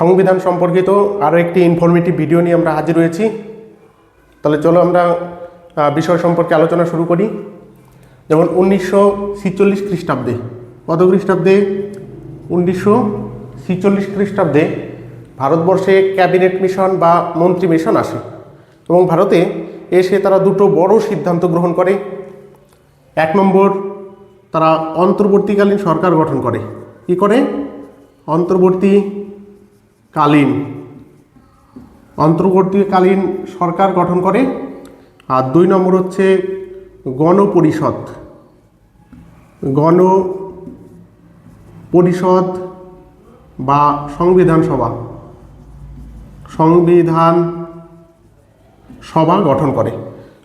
সংবিধান সম্পর্কিত আরও একটি ইনফরমেটিভ ভিডিও নিয়ে আমরা হাজির হয়েছি। তাহলে চলো আমরা বিষয় সম্পর্কে আলোচনা শুরু করি। যেমন উনিশশো ছিচল্লিশ খ্রিস্টাব্দে, কত খ্রিস্টাব্দে? উনিশশো ছিচল্লিশ খ্রিস্টাব্দে ভারতবর্ষে ক্যাবিনেট মিশন বা মন্ত্রী মিশন আসে এবং ভারতে এসে তারা দুটো বড় সিদ্ধান্ত গ্রহণ করে। এক নম্বর, তারা অন্তর্বর্তীকালীন সরকার গঠন করে। কি করে? অন্তর্বর্তীকালীন অন্তর্বর্তীকালীন সরকার গঠন করে। আর দুই নম্বর হচ্ছে গণপরিষদ। গণ পরিষদ বা সংবিধান সভা। সংবিধান সভা গঠন করে।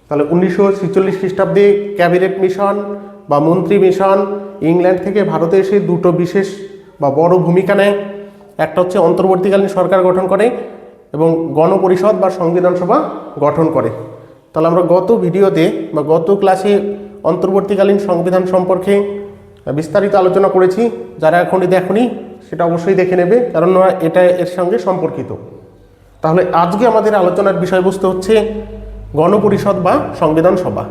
তাহলে উনিশশো ছিচল্লিশ খ্রিস্টাব্দে ক্যাবিনেট মিশন বা মন্ত্রী মিশন ইংল্যান্ড থেকে ভারতে এসে দুটো বিশেষ বা বড় ভূমিকা নেয়। একটা হচ্ছে অন্তর্বর্তীকালীন সরকার গঠন করে এবং গণপরিষদ বা সংবিধান সভা গঠন করে। তাহলে আমরা গত ভিডিওতে বা গত ক্লাসে অন্তর্বর্তীকালীন সংবিধান সম্পর্কে বিস্তারিত আলোচনা করেছি। যারা এখনই দেখনি সেটা অবশ্যই দেখে নেবে, কারণ এটা এর সঙ্গে সম্পর্কিত। তাহলে আজকে আমাদের আলোচনার বিষয়বস্তু হচ্ছে গণপরিষদ বা সংবিধান সভা।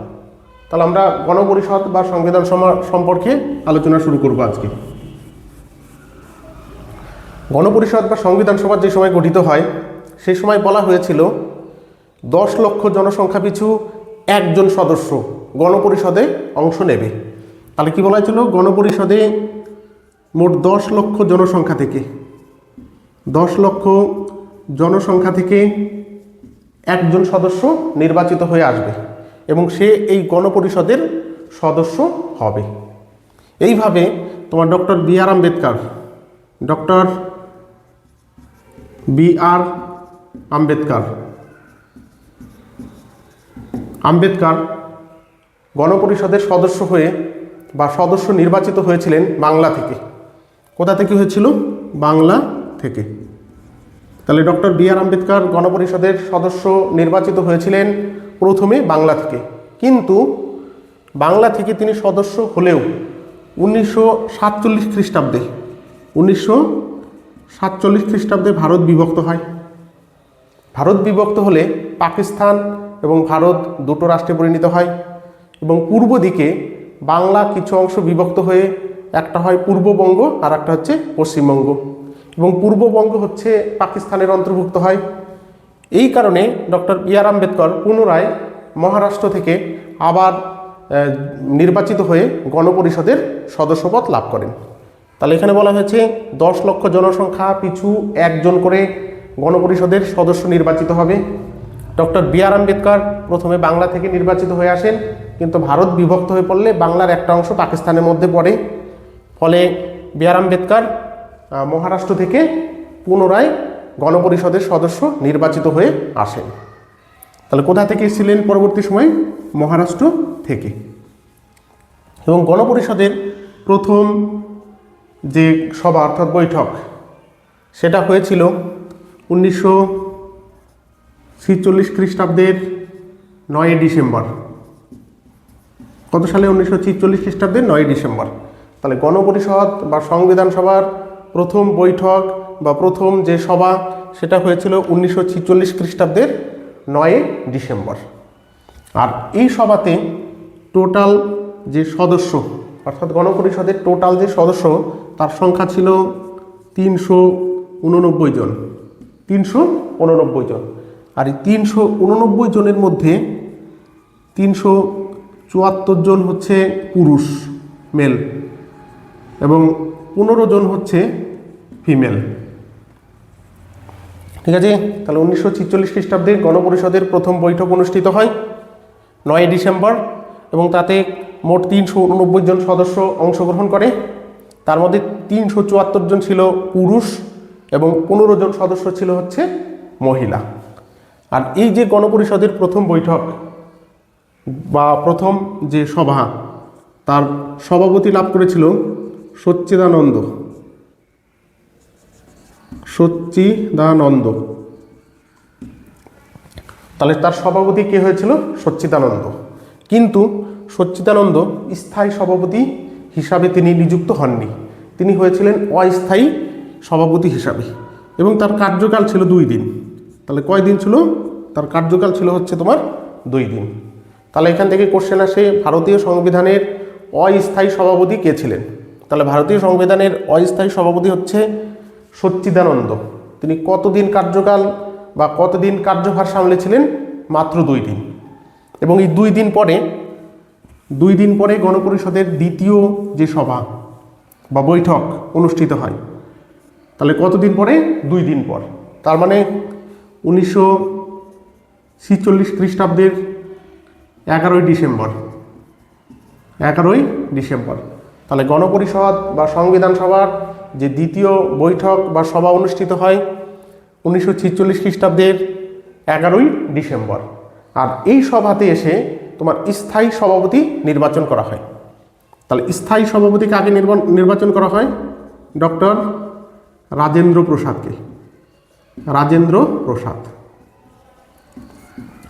তাহলে আমরা গণপরিষদ বা সংবিধান সভা সম্পর্কে আলোচনা শুরু করব আজকে। গণপরিষদ বা সংবিধান সভা যে সময় গঠিত হয় সেই সময় বলা হয়েছিল দশ লক্ষ জনসংখ্যা পিছু একজন সদস্য গণপরিষদে অংশ নেবে। তাহলে কি বলা হয়েছিল? গণপরিষদে মোট দশ লক্ষ জনসংখ্যা থেকে, দশ লক্ষ জনসংখ্যা থেকে একজন সদস্য নির্বাচিত হয়ে আসবে এবং সে এই গণপরিষদের সদস্য হবে। এইভাবে তোমার doctor B R Ambedkar, doctor B R Ambedkar. Ambedkar গণপরিষদের সদস্য হয়ে বা সদস্য নির্বাচিত হয়েছিলেন বাংলা থেকে। কোথা থেকে হয়েছিল? বাংলা থেকে। তাহলে ডক্টর বি আর আম্বেদকর গণপরিষদের সদস্য নির্বাচিত হয়েছিলেন প্রথমে বাংলা থেকে। কিন্তু বাংলা থেকে তিনি সদস্য হলেও উনিশশো সাতচল্লিশ খ্রিস্টাব্দে, উনিশশো সাতচল্লিশ খ্রিস্টাব্দে ভারত বিভক্ত হয়। ভারত বিভক্ত হলে পাকিস্তান এবং ভারত দুটো রাষ্ট্রে পরিণত হয় এবং পূর্ব দিকে বাংলা কিছু অংশ বিভক্ত হয়ে একটা হয় পূর্ববঙ্গ আর একটা হচ্ছে পশ্চিমবঙ্গ। এবং পূর্ববঙ্গ হচ্ছে পাকিস্তানের অন্তর্ভুক্ত হয়। এই কারণে ডক্টর বি আর আম্বেদকর পুনরায় মহারাষ্ট্র থেকে আবার নির্বাচিত হয়ে গণপরিষদের সদস্যপদ লাভ করেন। তাহলে এখানে বলা হয়েছে দশ লক্ষ জনসংখ্যা পিছু একজন করে গণপরিষদের সদস্য নির্বাচিত হবে। ডক্টর বি আর আম্বেদকর প্রথমে বাংলা থেকে নির্বাচিত হয়ে আসেন, কিন্তু ভারত বিভক্ত হয়ে পড়লে বাংলার একটা অংশ পাকিস্তানের মধ্যে পড়ে। ফলে বি আর আম্বেদকর মহারাষ্ট্র থেকে পুনরায় গণপরিষদের সদস্য নির্বাচিত হয়ে আসেন। তাহলে কোথা থেকে এসেছিলেন পরবর্তী সময়? মহারাষ্ট্র থেকে। এবং গণপরিষদের প্রথম যে সভা অর্থাৎ বৈঠক, সেটা হয়েছিল উনিশশো ছিচল্লিশ খ্রিস্টাব্দের নয় ডিসেম্বর। কত সালে উনিশশো ছিচল্লিশ খ্রিস্টাব্দের নয় ডিসেম্বর? তাহলে গণপরিষদ বা সংবিধান সভার প্রথম বৈঠক বা প্রথম যে সভা, সেটা হয়েছিল উনিশশো ছিচল্লিশ খ্রিস্টাব্দের নয় ডিসেম্বর। আর এই সভাতে টোটাল যে সদস্য অর্থাৎ গণপরিষদের টোটাল যে সদস্য, তার সংখ্যা ছিল তিনশো উননব্বই জন। তিনশো উননব্বই জন। আর এই তিনশো উননব্বই জনের মধ্যে তিনশো চুয়াত্তর জন হচ্ছে পুরুষ মেল এবং পনেরো জন হচ্ছে ফিমেল ঠিক আছে? তাহলে উনিশশো ছিচল্লিশ খ্রিস্টাব্দে গণপরিষদের প্রথম বৈঠক অনুষ্ঠিত হয় নয় ডিসেম্বর এবং তাতে মোট তিনশো উননব্বই জন সদস্য অংশগ্রহণ করে। তার মধ্যে তিনশো চুয়াত্তর জন ছিল পুরুষ এবং পনেরো জন সদস্য ছিল হচ্ছে মহিলা। আর এই যে গণপরিষদের প্রথম বৈঠক বা প্রথম যে সভা, তার সভাপতি লাভ করেছিল সচ্চিদানন্দ। সচ্চিদানন্দ। তাহলে তার সভাপতি কে হয়েছিল? সচ্চিদানন্দ। কিন্তু সচ্চিদানন্দ স্থায়ী সভাপতি হিসাবে তিনি নিযুক্ত হননি। তিনি হয়েছিলেন অস্থায়ী সভাপতি হিসাবে। এবং তার কার্যকাল ছিল দুই দিন। তাহলে কয় দিন ছিল? তার কার্যকাল ছিল হচ্ছে তোমার দুই দিন। তাহলে এখান থেকে কোশ্চেন আসে, ভারতীয় সংবিধানের অস্থায়ী সভাপতি কে ছিলেন? তাহলে ভারতীয় সংবিধানের অস্থায়ী সভাপতি হচ্ছে সচ্চিদানন্দ। তিনি কতদিন কার্যকাল বা কতদিন কার্যভার সামলেছিলেন? মাত্র দুই দিন। এবং এই দুই দিন পরে দুই দিন পরে গণপরিষদের দ্বিতীয় যে সভা বা বৈঠক অনুষ্ঠিত হয়, তাহলে কতদিন পরে? দুই দিন পর। তার মানে উনিশশো ছিচল্লিশ খ্রিস্টাব্দের এগারোই ডিসেম্বর। এগারোই ডিসেম্বর। তাহলে গণপরিষদ বা সংবিধান সভার যে দ্বিতীয় বৈঠক বা সভা অনুষ্ঠিত হয় উনিশশো ছিচল্লিশ খ্রিস্টাব্দের এগারোই ডিসেম্বর। আর এই সভাতে এসে তোমার স্থায়ী সভাপতি নির্বাচন করা হয়। তাহলে স্থায়ী সভাপতিকে আগে নির্বা- নির্বাচন করা হয়? ডক্টর রাজেন্দ্র প্রসাদকে। রাজেন্দ্র প্রসাদ।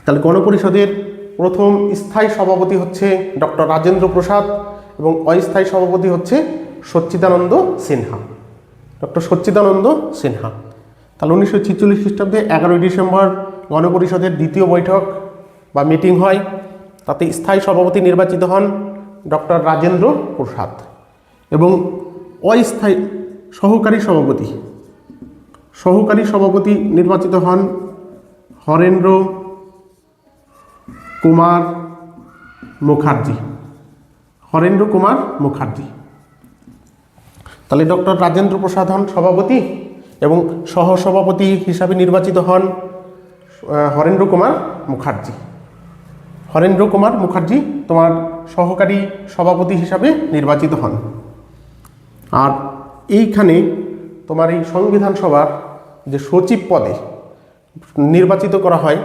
তাহলে গণপরিষদের প্রথম স্থায়ী সভাপতি হচ্ছে ডক্টর রাজেন্দ্র প্রসাদ এবং অস্থায়ী সভাপতি হচ্ছে সচ্চিদানন্দ সিনহা। ডক্টর সচ্চিদানন্দ সিনহা। তাহলে উনিশশো ছিচল্লিশ খ্রিস্টাব্দে এগারোই ডিসেম্বর গণপরিষদের দ্বিতীয় বৈঠক বা মিটিং হয়। তাতে স্থায়ী সভাপতি নির্বাচিত হন ডক্টর রাজেন্দ্র প্রসাদ এবং অস্থায়ী সহকারী সভাপতি। সহকারী সভাপতি নির্বাচিত হন হরেন্দ্র কুমার মুখার্জি। হরেন্দ্র কুমার মুখার্জি। তাহলে ডক্টর রাজেন্দ্র প্রসাদ হন সভাপতি এবং সহসভাপতি হিসাবে নির্বাচিত হন হরেন্দ্র কুমার মুখার্জি। হরেন্দ্র কুমার মুখার্জি তোমার সহকারী সভাপতি হিসাবে নির্বাচিত হন। আর এইখানে তোমার এই সংবিধান সভার যে সচিব পদে নির্বাচিত করা হয়,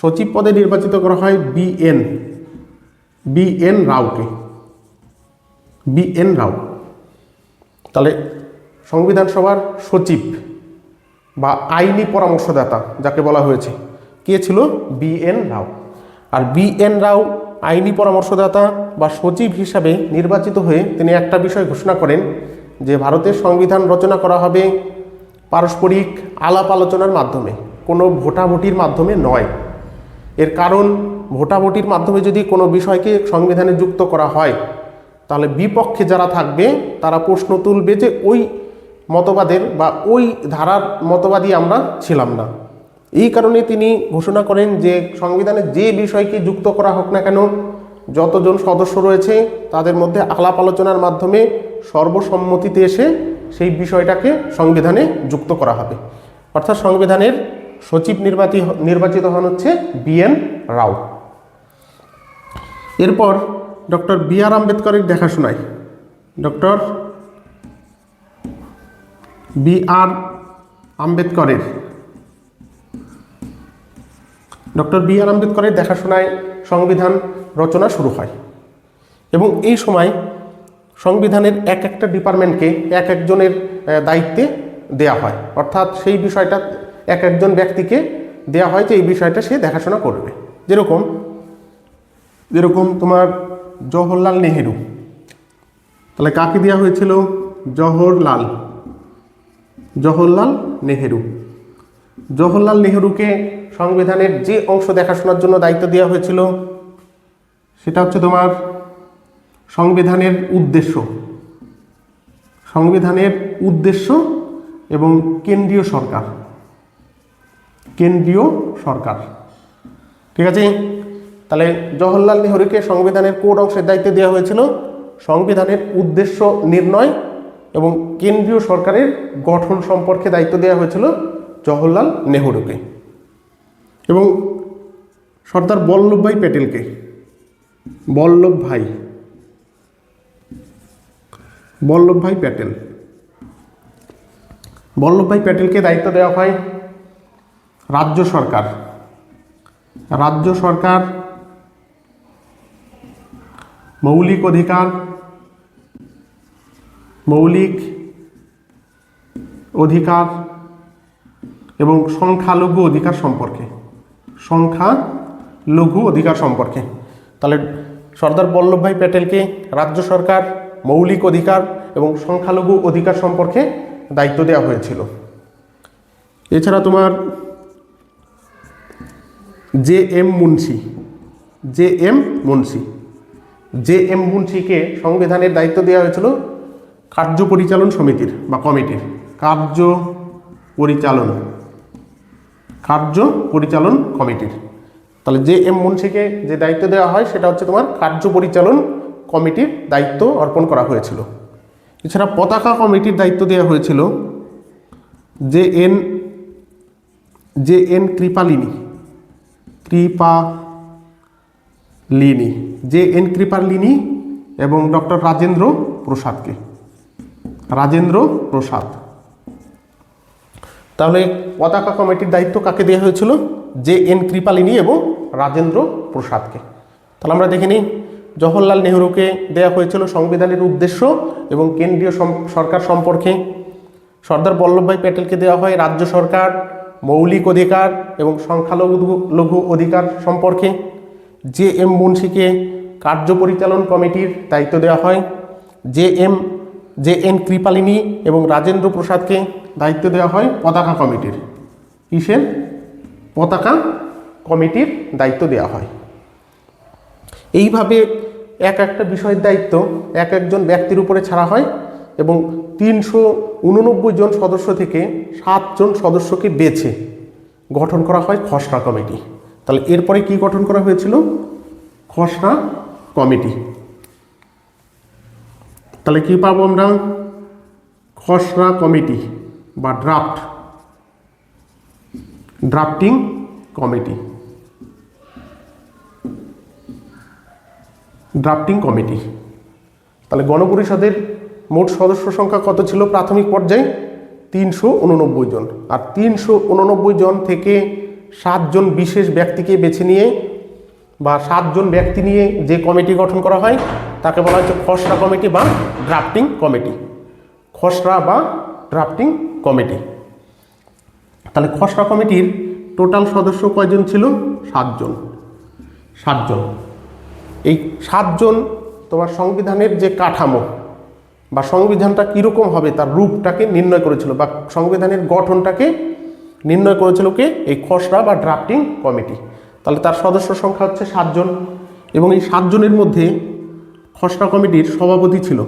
সচিব পদে নির্বাচিত করা হয় B N B N রাওকে। B N Rao. তাহলে সংবিধান সভার সচিব বা আইনি পরামর্শদাতা যাকে বলা হয়েছে, কে ছিল বিএন রাও? আর বিএন রাও আইনি পরামর্শদাতা বা সচিব হিসাবে নির্বাচিত হয়ে তিনি একটা বিষয় ঘোষণা করেন যে ভারতের সংবিধান রচনা করা হবে পারস্পরিক আলাপ আলোচনার মাধ্যমে, কোনো ভোটাভুটির মাধ্যমে নয়। এর কারণ, ভোটাভুটির মাধ্যমে যদি কোনো বিষয়কে সংবিধানে যুক্ত করা হয়, তাহলে বিপক্ষে যারা থাকবে, তারা প্রশ্ন তুলবে যে ওই মতবাদের বা ওই ধারার মতবাদী আমরা ছিলাম না। এই কারণে তিনি ঘোষণা করেন যে সংবিধানে যে বিষয়কে যুক্ত করা হোক না কেন, যতজন সদস্য রয়েছে তাদের মধ্যে আলাপ আলোচনার মাধ্যমে সর্বসম্মতিতে এসে সেই বিষয়টাকে সংবিধানে যুক্ত করা হবে। অর্থাৎ সংবিধানের সচিব নির্বাচিত নির্বাচিত হন হচ্ছে বিএন রাও। এরপর ডক্টর বি আর আম্বেদকরের দেখাশোনায় ডক্টর বি আর আম্বেদকরের ডক্টর বি আর আম্বেদকরের দেখাশোনায় সংবিধান রচনা শুরু হয়। এবং এই সময় সংবিধানের এক একটা ডিপার্টমেন্টকে এক একজনের দায়িত্বে দেয়া হয়। অর্থাৎ সেই বিষয়টা এক একজন ব্যক্তিকে দেয়া হয় যে এই বিষয়টা সে দেখাশোনা করবে। যেরকম যেরকম তোমার জওহরলাল নেহেরু। তাহলে কাকে দেওয়া হয়েছিল? জওহরলাল জওহরলাল নেহেরু। জওহরলাল নেহরুকে সংবিধানের যে অংশ দেখাশোনার জন্য দায়িত্ব দেওয়া হয়েছিল, সেটা হচ্ছে তোমার সংবিধানের উদ্দেশ্য। সংবিধানের উদ্দেশ্য এবং কেন্দ্রীয় সরকার। কেন্দ্রীয় সরকার। ঠিক আছে? তাহলে জওহরলাল নেহরুকে সংবিধানের কোন অংশের দায়িত্ব দেওয়া হয়েছিল? সংবিধানের উদ্দেশ্য নির্ণয় এবং কেন্দ্রীয় সরকারের গঠন সম্পর্কে দায়িত্ব দেওয়া হয়েছিল জওহরলাল নেহরুকে এবং সর্দার বল্লভভাই প্যাটেলকে। বল্লভভাই। বল্লভভাই প্যাটেল। বল্লভভাই প্যাটেলকে দায়িত্ব দেওয়া হয় রাজ্য সরকার। রাজ্য সরকার মৌলিক অধিকার মৌলিক অধিকার এবং সংখ্যালঘু অধিকার সম্পর্কে। সংখ্যা লঘু অধিকার সম্পর্কে। তাহলে সর্দার বল্লভভাই প্যাটেলকে রাজ্য সরকার, মৌলিক অধিকার এবং সংখ্যালঘু অধিকার সম্পর্কে দায়িত্ব দেওয়া হয়েছিল। এছাড়া তোমার J M Munshi, J M Munshi. J M মুন্সিকে সংবিধানের দায়িত্ব দেওয়া হয়েছিল কার্য পরিচালন সমিতির বা কমিটির। কার্য পরিচালন। কার্য পরিচালন কমিটির। তাহলে জে এম মুন্সিকে যে দায়িত্ব দেওয়া হয়, সেটা হচ্ছে তোমার কার্য পরিচালন কমিটির দায়িত্ব অর্পণ করা হয়েছিল। এছাড়া পতাকা কমিটির দায়িত্ব দেওয়া হয়েছিল J N J N Kripalani. Kripalani, J N Kripalani এবং ডক্টর রাজেন্দ্র প্রসাদকে। রাজেন্দ্র প্রসাদ। তাহলে পতাকা কমিটির দায়িত্ব কাকে দেওয়া হয়েছিল? জে এন কৃপালিনী এবং রাজেন্দ্র প্রসাদকে। তাহলে আমরা দেখে নিই, জওহরলাল নেহরুকে দেওয়া হয়েছিল সংবিধানের উদ্দেশ্য এবং কেন্দ্রীয় সরকার সম্পর্কে। সর্দার বল্লভভাই প্যাটেলকে দেওয়া হয় রাজ্য সরকার, মৌলিক অধিকার এবং সংখ্যালঘু, লঘু অধিকার সম্পর্কে। জে এম মুন্সিকে কার্য পরিচালন কমিটির দায়িত্ব দেওয়া হয়। J M, J N Kripalani এবং রাজেন্দ্র প্রসাদকে দায়িত্ব দেওয়া হয় পতাকা কমিটির। কিসের? পতাকা কমিটির দায়িত্ব দেওয়া হয়। এইভাবে এক একটা বিষয়ের দায়িত্ব এক একজন ব্যক্তির উপরে ছাড়া হয় এবং তিনশো উননব্বই জন সদস্য থেকে সাতজন সদস্যকে বেছে গঠন করা হয় খসড়া কমিটি। তাহলে এরপরে কি গঠন করা হয়েছিল? খসড়া কমিটি। তাহলে কি পাবো আমরা? খসড়া কমিটি। বা draft drafting committee drafting committee তাহলে গণপরিষদের মোট সদস্য সংখ্যা কত ছিল প্রাথমিক পর্যায়ে? তিনশো উননব্বই জন। আর তিনশো উননব্বই জন থেকে সাতজন বিশেষ ব্যক্তিকে বেছে নিয়ে বা সাতজন ব্যক্তি নিয়ে যে কমিটি গঠন করা হয়, তাকে বলা হচ্ছে খসড়া কমিটি বা ড্রাফটিং কমিটি খসড়া বা ড্রাফটিং কমিটি। তাহলে খসড়া কমিটির টোটাল সদস্য কয়জন ছিল? সাতজন। সাতজন। এই সাতজন তোমার সংবিধানের যে কাঠামো বা সংবিধানটা কীরকম হবে, তার রূপটাকে নির্ণয় করেছিল বা সংবিধানের গঠনটাকে নির্ণয় করেছিল কে? এই খসড়া বা ড্রাফটিং কমিটি তাহলে তার সদস্য সংখ্যা হচ্ছে সাতজন এবং এই সাতজনের মধ্যে খসড়া কমিটির সভাপতি ছিল।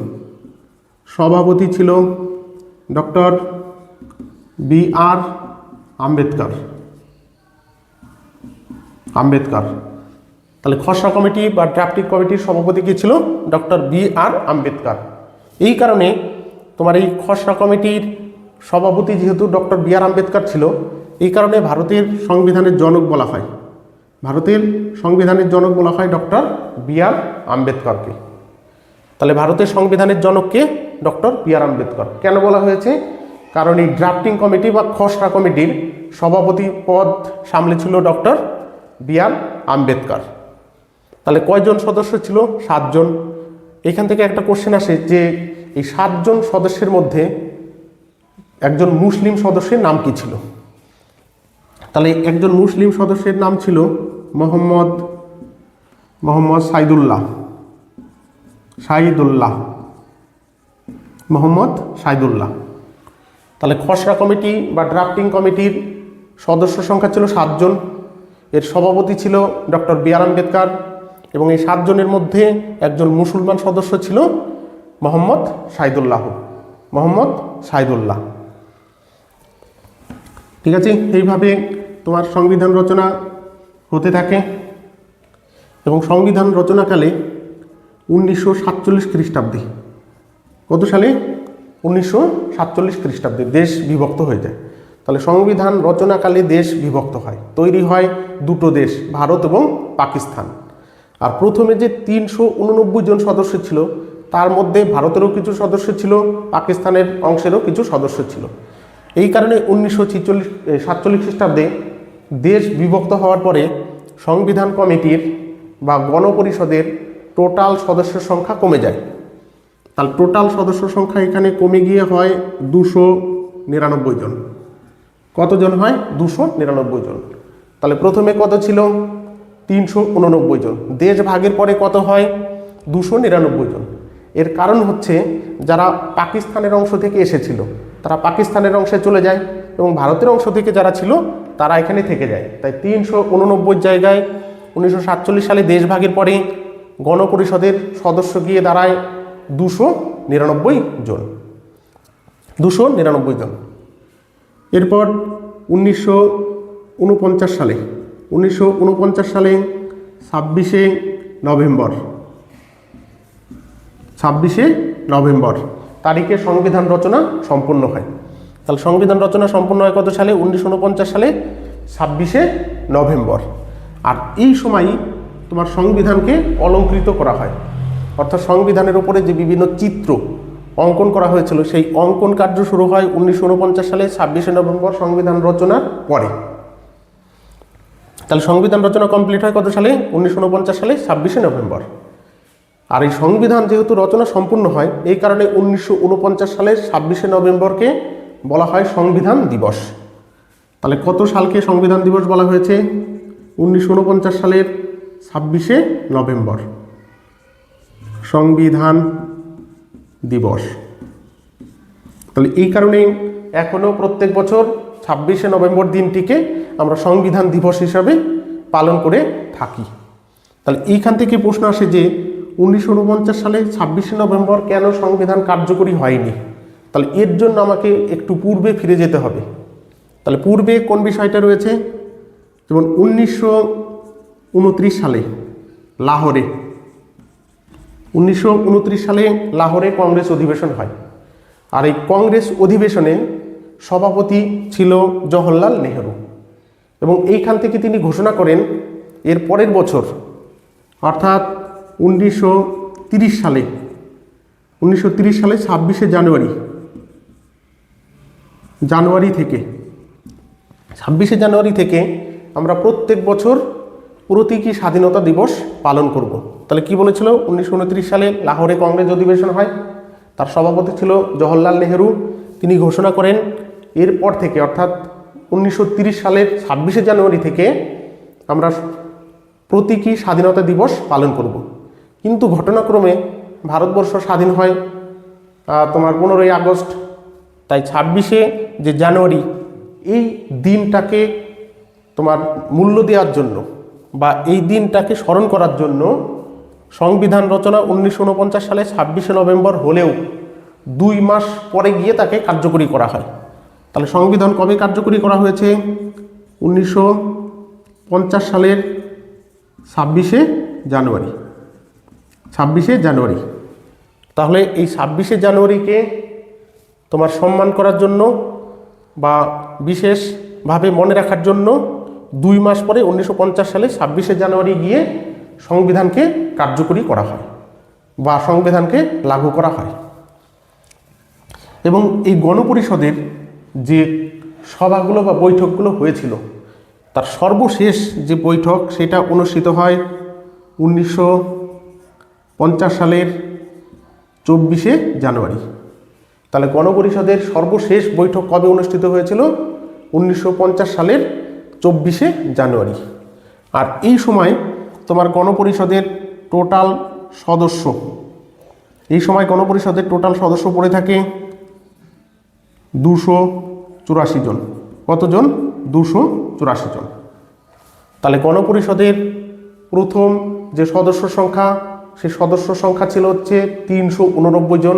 সভাপতি ছিল doctor B R Ambedkar. Ambedkar. তাহলে খসড়া কমিটি বা ড্রাফটিং কমিটির সভাপতি কে ছিল? Doctor B R Ambedkar. এই কারণে তোমার এই খসড়া কমিটির সভাপতি যেহেতু ডক্টর বি আর আম্বেদকর ছিল, এই কারণে ভারতের সংবিধানের জনক বলা হয়। ভারতের সংবিধানের জনক বলা হয় ডক্টর বি আর আম্বেদকরকে। তাহলে ভারতের সংবিধানের জনককে ডক্টর বি আর আম্বেদকর। কেন বলা হয়েছে? কারণ এই ড্রাফটিং কমিটি বা খসড়া কমিটির সভাপতি পদ সামলেছিল ডক্টর বি আর আম্বেদকর। তাহলে কয়জন সদস্য ছিল? সাতজন। এখান থেকে একটা কোশ্চেন আসে যে এই সাতজন সদস্যের মধ্যে একজন মুসলিম সদস্যের নাম কি ছিল? তাহলে একজন মুসলিম সদস্যের নাম ছিল মোহাম্মদ মোহাম্মদ সাইদুল্লাহ সাইদুল্লাহ, মোহাম্মদ সাইদুল্লাহ। তাহলে খসড়া কমিটি বা ড্রাফটিং কমিটির সদস্য সংখ্যা ছিল সাতজন। এর সভাপতি ছিল ডক্টর বি আর আম্বেদকর এবং এই সাতজনের মধ্যে একজন মুসলমান সদস্য ছিল মোহাম্মদ সাইদুল্লাহ। মোহাম্মদ সাইদুল্লাহ। ঠিক আছে? এইভাবে তোমার সংবিধান রচনা হতে থাকে এবং সংবিধান রচনাকালে উনিশশো সাতচল্লিশ খ্রিস্টাব্দে। কত সালে? উনিশশো সাতচল্লিশ খ্রিস্টাব্দে দেশ বিভক্ত হয়ে যায়। তাহলে সংবিধান রচনাকালে দেশ বিভক্ত হয়। তৈরি হয় দুটো দেশ, ভারত এবং পাকিস্তান। আর প্রথমে যে তিনশো উননব্বই জন সদস্য ছিল, তার মধ্যে ভারতেরও কিছু সদস্য ছিল, পাকিস্তানের অংশেরও কিছু সদস্য ছিল। এই কারণে উনিশশো ছিচল্লিশ সাতচল্লিশ খ্রিস্টাব্দে দেশ বিভক্ত হওয়ার পরে সংবিধান কমিটির বা গণপরিষদের টোটাল সদস্যের সংখ্যা কমে যায়। তাহলে টোটাল সদস্য সংখ্যা এখানে কমে গিয়ে হয় দুশো নিরানব্বই জন। কতজন হয়? দুশো নিরানব্বই জন। তাহলে প্রথমে কত ছিল? তিনশো উননব্বই জন। দেশ ভাগের পরে কত হয়? দুশো নিরানব্বই জন। এর কারণ হচ্ছে যারা পাকিস্তানের অংশ থেকে এসেছিল, তারা পাকিস্তানের অংশে চলে যায় এবং ভারতের অংশ থেকে যারা ছিল, তারা এখানে থেকে যায়। তাই তিনশো উননব্বই জায়গায় উনিশশো সাতচল্লিশ সালে দেশভাগের পরে গণপরিষদের সদস্য গিয়ে দাঁড়ায় দুশো নিরানব্বই জন। দুশো নিরানব্বই জন। এরপর উনিশশো উনপঞ্চাশ সালে, উনিশশো উনপঞ্চাশ সালে ছাব্বিশে নভেম্বর। ছাব্বিশে নভেম্বর, তারিখে সংবিধান রচনা সম্পন্ন হয়। তাহলে সংবিধান রচনা সম্পন্ন হয় কত সালে? উনিশশো উনপঞ্চাশ সালে ছাব্বিশে নভেম্বর। আর এই সময়ই তোমার সংবিধানকে অলঙ্কৃত করা হয়। অর্থাৎ সংবিধানের উপরে যে বিভিন্ন চিত্র অঙ্কন করা হয়েছিল, সেই অঙ্কন কার্য শুরু হয় উনিশশো উনপঞ্চাশ সালে ছাব্বিশে নভেম্বর সংবিধান রচনার পরে। তাহলে সংবিধান রচনা কমপ্লিট হয় কত সালে? উনিশশো উনপঞ্চাশ সালে ছাব্বিশে নভেম্বর। আর এই সংবিধান যেহেতু রচনা সম্পূর্ণ হয়, এই কারণে উনিশশো উনপঞ্চাশ সালের ছাব্বিশে নভেম্বরকে বলা হয় সংবিধান দিবস। তাহলে কত সালকে সংবিধান দিবস বলা হয়েছে? উনিশশো উনপঞ্চাশ সালের ছাব্বিশে নভেম্বর। সংবিধান দিবস। তাহলে এই কারণেই এখনও প্রত্যেক বছর ছাব্বিশে নভেম্বর দিনটিকে আমরা সংবিধান দিবস হিসাবে পালন করে থাকি। তাহলে এইখান থেকে প্রশ্ন আসে যে, উনিশশো উনপঞ্চাশ সালে ছাব্বিশে নভেম্বর কেন সংবিধান কার্যকরী হয়নি? তাহলে এর জন্য আমাকে একটু পূর্বে ফিরে যেতে হবে। তাহলে পূর্বে কোন বিষয়টা রয়েছে? যেমন উনিশশো উনত্রিশ সালে লাহোরে উনিশশো উনত্রিশ সালে লাহোরে কংগ্রেস অধিবেশন হয়। আর এই কংগ্রেস অধিবেশনে সভাপতি ছিল জওহরলাল নেহরু। এবং এইখান থেকে তিনি ঘোষণা করেন, এর পরের বছর, অর্থাৎ উনিশশো সালে উনিশশো সালে ছাব্বিশে জানুয়ারি জানুয়ারি থেকে, ছাব্বিশে জানুয়ারি থেকে আমরা প্রত্যেক বছর প্রতীকী স্বাধীনতা দিবস পালন করব। তাহলে কি বলেছিল উনিশশো উনত্রিশ সালে লাহোরে কংগ্রেস অধিবেশন হয় তার সভাপতি ছিল জওহরলাল নেহেরু তিনি ঘোষণা করেন, এরপর থেকে, অর্থাৎ উনিশশো সালের ছাব্বিশে জানুয়ারি থেকে আমরা প্রতীকী স্বাধীনতা দিবস পালন করব। কিন্তু ঘটনাক্রমে ভারতবর্ষ স্বাধীন হয় তোমার পনেরোই আগস্ট তাই ছাব্বিশে যে জানুয়ারি, এই দিনটাকে তোমার মূল্য দেওয়ার জন্য বা এই দিনটাকে স্মরণ করার জন্য সংবিধান রচনা উনিশশো উনপঞ্চাশ সালে ছাব্বিশে নভেম্বর হলেও দুই মাস পরে গিয়ে তাকে কার্যকরী করা হয়। তাহলে সংবিধান কবে কার্যকরী করা হয়েছে? উনিশশো পঞ্চাশ সালের ছাব্বিশে জানুয়ারি। ছাব্বিশে জানুয়ারি। তাহলে এই ছাব্বিশে জানুয়ারিকে তোমার সম্মান করার জন্য বা বিশেষভাবে মনে রাখার জন্য দুই মাস পরে উনিশশো পঞ্চাশ সালে ছাব্বিশে জানুয়ারি গিয়ে সংবিধানকে কার্যকরী করা হয় বা সংবিধানকে লাগু করা হয়। এবং এই গণপরিষদের যে সভাগুলো বা বৈঠকগুলো হয়েছিল, তার সর্বশেষ যে বৈঠক সেটা অনুষ্ঠিত হয় উনিশশো পঞ্চাশ সালের চব্বিশে জানুয়ারি। তাহলে গণপরিষদের সর্বশেষ বৈঠক কবে অনুষ্ঠিত হয়েছিল? উনিশশো পঞ্চাশ সালের চব্বিশে জানুয়ারি। আর এই সময় তোমার গণপরিষদের টোটাল সদস্য, এই সময় গণপরিষদের টোটাল সদস্য পড়ে থাকে দুশো চুরাশি জন। কতজন? দুশো চুরাশি জন। তাহলে গণপরিষদের প্রথম যে সদস্য সংখ্যা, সেই সদস্য সংখ্যা ছিল হচ্ছে তিনশো উননব্বই জন।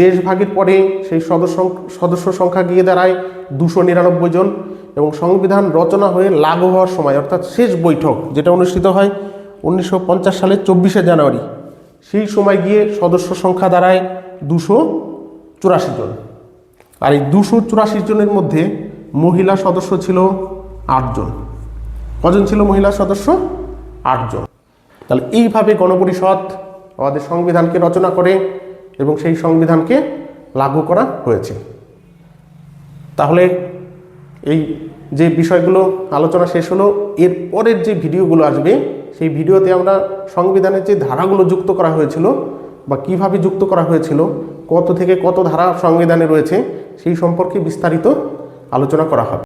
দেশভাগের পরে সেই সদস্য সদস্য সংখ্যা গিয়ে দাঁড়ায় দুশো নিরানব্বই জন। এবং সংবিধান রচনা হয়ে লাগু হওয়ার সময়, অর্থাৎ শেষ বৈঠক, যেটা অনুষ্ঠিত হয় উনিশশো সালের চব্বিশে জানুয়ারি। সেই সময় গিয়ে সদস্য সংখ্যা দাঁড়ায় দুশো চুরাশি জন। আর এই দুশো চুরাশি জনের মধ্যে মহিলা সদস্য ছিল আটজন কজন ছিল মহিলা সদস্য? আটজন তাহলে এইভাবে গণপরিষদ আমাদের সংবিধানকে রচনা করে এবং সেই সংবিধানকে লাগু করা হয়েছে। তাহলে এই যে বিষয়গুলো আলোচনা শেষ হলো, এর পরের যে ভিডিওগুলো আসবে, সেই ভিডিওতে আমরা সংবিধানের যে ধারাগুলো যুক্ত করা হয়েছিল বা কীভাবে যুক্ত করা হয়েছিল, কত থেকে কত ধারা সংবিধানে রয়েছে, সেই সম্পর্কে বিস্তারিত আলোচনা করা হবে।